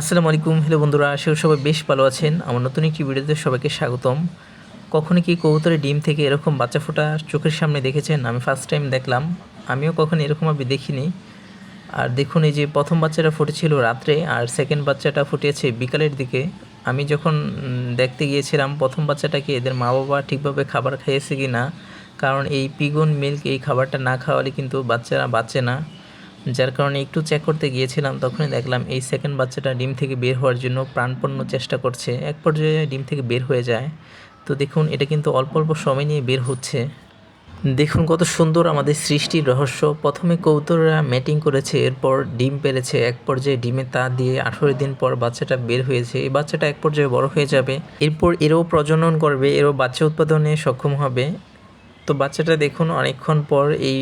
আসসালামু আলাইকুম। হ্যালো বন্ধুরা, আশা সবাই বেশ ভালো আছেন। আমার নতুন একটি ভিডিওতে সবাইকে স্বাগতম। কখনো কি কবুতরের ডিম থেকে এরকম বাচ্চা ফোটা চোখের সামনে দেখেছেন? আমি ফার্স্ট টাইম দেখলাম। আমিও কখনো এরকমভাবে দেখিনি। আর দেখুন, এই যে প্রথম বাচ্চাটা ফুটেছিল রাত্রে, আর সেকেন্ড বাচ্চাটা ফুটেছে বিকালের দিকে। আমি যখন দেখতে গিয়েছিলাম, প্রথম বাচ্চাটাকে এদের মা বাবা ঠিকভাবে খাবার খাইয়েছে কি না কারণ এই পিগন মিল্ক এই খাবারটা না খাওয়ালে কিন্তু বাচ্চারা বাঁচে না। যার কারণে একটু চেক করতে গিয়েছিলাম, তখনই দেখলাম এই সেকেন্ড বাচ্চাটা ডিম থেকে বের হওয়ার জন্য প্রাণপণ্য চেষ্টা করছে। এক পর্যায়ে ডিম থেকে বের হয়ে যায়। তো দেখুন, এটা কিন্তু অল্প অল্প সময় নিয়ে বের হচ্ছে। দেখুন কত সুন্দর আমাদের সৃষ্টির রহস্য। প্রথমে কৌতররা ম্যাটিং করেছে, এরপর ডিম পেরেছে। এক পর্যায়ে ডিমে তা দিয়ে আঠেরো দিন পর বাচ্চাটা বের হয়েছে। এই বাচ্চাটা এক পর্যায়ে বড় হয়ে যাবে। এরপর এরও প্রজনন করবে, এরও বাচ্চা উৎপাদনে সক্ষম হবে। তো বাচ্চাটা দেখুন, অনেকক্ষণ পর এই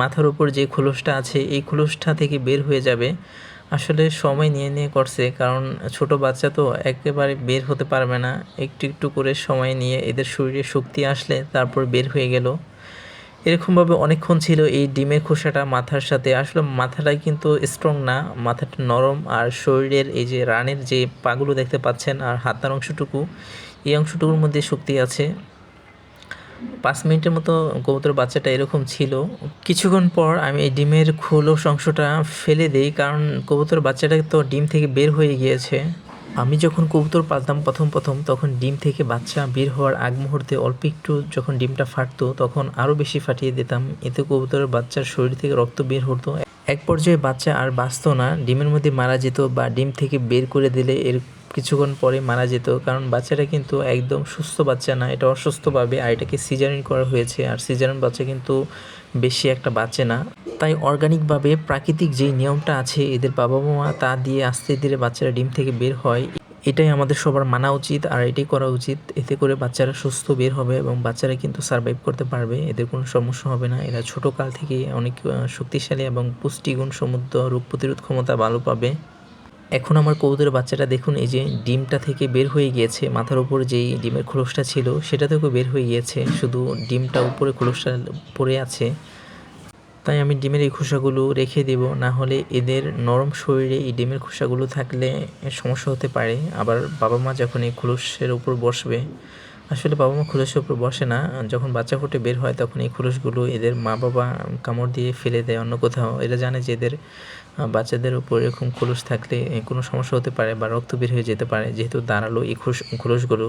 মাথার উপর যে খোলসটা আছে, এই খোলসটা থেকে বের হয়ে যাবে। আসলে সময় নিয়ে নিয়ে করছে, কারণ ছোট বাচ্চা তো একেবারে বের হতে পারবে না। একটু একটু করে সময় নিয়ে এদের শরীরে শক্তি আসলে তারপর বের হয়ে গেল। এরকমভাবে অনেকক্ষণ ছিল এই ডিমের খোসাটা মাথার সাথে। আসলে মাথাটাই কিন্তু স্ট্রং না, মাথাটা নরম। আর শরীরের এই যে রানের যে পাগুলো দেখতে পাচ্ছেন, আর হাতার অংশটুকু, এই অংশটুকুর মধ্যে শক্তি আছে। পাঁচ মিনিটের মতো কবুতর বাচ্চাটা এরকম ছিল। কিছুক্ষণ পর আমি এই ডিমের খোলস অংশটা ফেলে দিই, কারণ কবুতর বাচ্চাটা তো ডিম থেকে বের হয়ে গিয়েছে। আমি যখন কবুতর পালতাম প্রথম প্রথম, তখন ডিম থেকে বাচ্চা বের হওয়ার আগ মুহূর্তে অল্প একটু যখন ডিমটা ফাটতো, তখন আরও বেশি ফাটিয়ে দিতাম। এতে কবুতরের বাচ্চার শরীর থেকে রক্ত বের হতো। এক পর্যায়ে বাচ্চা আর বাঁচতো না, ডিমের মধ্যে মারা যেত বা ডিম থেকে বের করে দিলে এর কিছুক্ষণ পরে মারা যেত, কারণ বাচ্চাটা কিন্তু একদম সুস্থ বাচ্চা না, এটা অসুস্থভাবে, আর এটাকে সিজারিন করা হয়েছে, আর সিজারিন বাচ্চা কিন্তু বেশি একটা বাঁচে না। তাই অর্গানিকভাবে প্রাকৃতিক যেই নিয়মটা আছে, এদের বাবা মা তা দিয়ে আস্তে ধীরে বাচ্চারা ডিম থেকে বের হয়, এটাই আমাদের সবার মানা উচিত, আর এটাই করা উচিত। এতে করে বাচ্চারা সুস্থ বের হবে এবং বাচ্চারা কিন্তু সার্ভাইভ করতে পারবে, এদের কোনো সমস্যা হবে না। এরা ছোট কাল থেকে অনেক শক্তিশালী এবং পুষ্টিগুণ সমুদ্র রোগ প্রতিরোধ ক্ষমতা ভালো পাবে। এখন আমার কবুতরের বাচ্চাটা দেখুন, এই যে ডিমটা থেকে বের হয়ে গিয়েছে, মাথার উপর যেই ডিমের খোলসটা ছিল, সেটা থেকেও বের হয়ে গিয়েছে, শুধু ডিমটা উপরে, খোলসটা পড়ে আছে। তাই আমি ডিমের এই খোসাগুলো রেখে দেব, না হলে এদের নরম শরীরে এই ডিমের খোসাগুলো থাকলে সমস্যা হতে পারে। আবার বাবা মা যখন এই খোলসের উপর বসবে আসলে বাবা মা খোলসের উপর বসে না। যখন বাচ্চা ফুটে বের হয়, তখন এই খোলসগুলো এদের মা বাবা কামড় দিয়ে ফেলে দেয় অন্য কোথাও। এরা জানে যে এদের বাচ্চাদের উপর এরকম খোলস থাকলে কোনো সমস্যা হতে পারে বা রক্ত বের হয়ে যেতে পারে। যেহেতু দাঁড়াল এই খোলস খোলসগুলো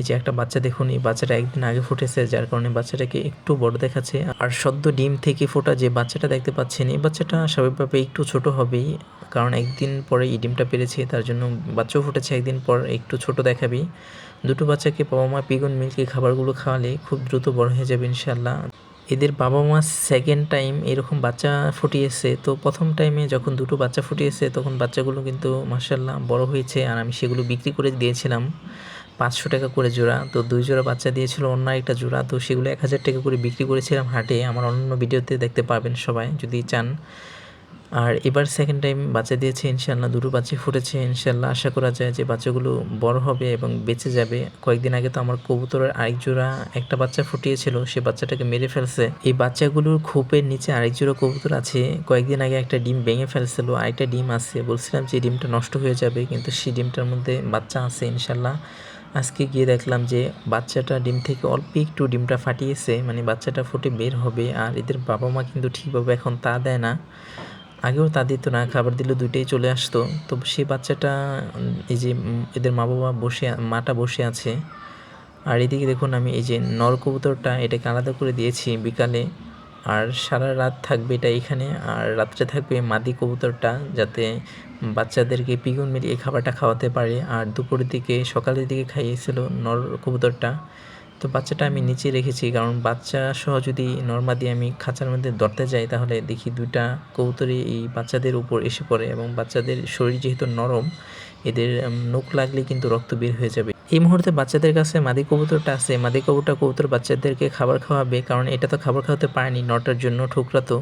এই যে একটা বাচ্চা দেখুন, এই বাচ্চাটা একদিন আগে ফুটেছে, যার কারণে বাচ্চাটাকে একটু বড় দেখাচ্ছে। আর সদ্য ডিম থেকে ফোটা যে বাচ্চাটা দেখতে পাচ্ছেন, এই বাচ্চাটা স্বাভাবিকভাবে একটু ছোট হবেই, কারণ একদিন পরে এই ডিমটা পেরেছে, তার জন্য বাচ্চাও ফুটেছে, একদিন পর একটু ছোট দেখাবি। দুটো বাচ্চাকে বাবা মা পিগন মিল্কি খাবারগুলো খাওয়ালে খুব দ্রুত বড় হয়ে যাবে ইনশাল্লাহ এদের বাবা মা সেকেন্ড টাইম এরকম বাচ্চা ফুটিয়েছে, তো প্রথম টাইমে যখন দুটো বাচ্চা ফুটিয়েছে, তখন বাচ্চাগুলো কিন্তু মার্শাল্লাহ বড় হয়েছে, আর আমি সেগুলো বিক্রি করে দিয়েছিলাম। পাঁচশো টাকা করে জোড়া। তো দুই জোড়া বাচ্চা দিয়েছিল, অন্য একটা জোড়া। তো সেগুলো এক হাজার টাকা করে বিক্রি করেছিলাম হাটে। আমার অন্য ভিডিওতে দেখতে পাবেন সবাই, যদি চান। আর এবার সেকেন্ড টাইম বাচ্চা দিয়েছে ইনশাল্লাহ দুটো বাচ্চা ফুটেছে ইনশাল্লাহ আশা করা যায় যে বাচ্চাগুলো বড় হবে এবং বেঁচে যাবে। কয়েকদিন আগে তো আমার কবুতরের আরেক জোড়া একটা বাচ্চা ফুটিয়েছিল, সে বাচ্চাটাকে মেরে ফেলছে। এই বাচ্চাগুলোর খোপের নিচে আরেক জোড়া কবুতর আছে। কয়েকদিন আগে একটা ডিম ভেঙে ফেলছিল, আরেকটা ডিম আছে। বলছিলাম যে ডিমটা নষ্ট হয়ে যাবে। কিন্তু সেই ডিমটার মধ্যে বাচ্চা আছে ইনশাল্লাহ আজকে গিয়ে দেখলাম যে বাচ্চাটা ডিম থেকে অল্প একটু ডিমটা ফাটিয়েছে মানে বাচ্চাটা ফুটে বের হবে আর এদের বাবা মা কিন্তু ঠিকভাবে এখন তা দেয় না। আগেও তা দিত না, খাবার দিলে দুইটাই চলে আসতো। তো সেই বাচ্চাটা, এই যে এদের মা বাবা বসে, মাটা বসে আছে। আর এদিকে দেখুন আমি এই যে নর কবুতরটা এটাকে আলাদা করে দিয়েছি বিকালে। আর সারা রাত থাকবে এটা এখানে, আর রাত্রে থাকবে মাদি কবুতরটা যাতে বাচ্চাদেরকে পিগুন মিলিয়ে খাবারটা খাওয়াতে পারে। আর দুপুরের দিকে, সকালের দিকে খাইয়েছিল নর কবুতরটা। তো বাচ্চাটা আমি নিচে রেখেছি, কারণ বাচ্চা সহ যদি নর্মাদি আমি খাঁচার মধ্যে ধরতে যাই, তাহলে দেখি দুইটা কবুতরই এই বাচ্চাদের উপর এসে পড়ে এবং বাচ্চাদের শরীর যেহেতু নরম, এদের নখ লাগলে কিন্তু রক্ত বের হয়ে যাবে। এই মুহূর্তে বাচ্চাদের কাছে মাদি কবুতরটা আছে। মাদি কবুতর কবুতর বাচ্চাদেরকে খাবার খাওয়াবে, কারণ এটা তো খাবার খাওয়াতে পারেনি, নটার জন্য ঠুকরা তো।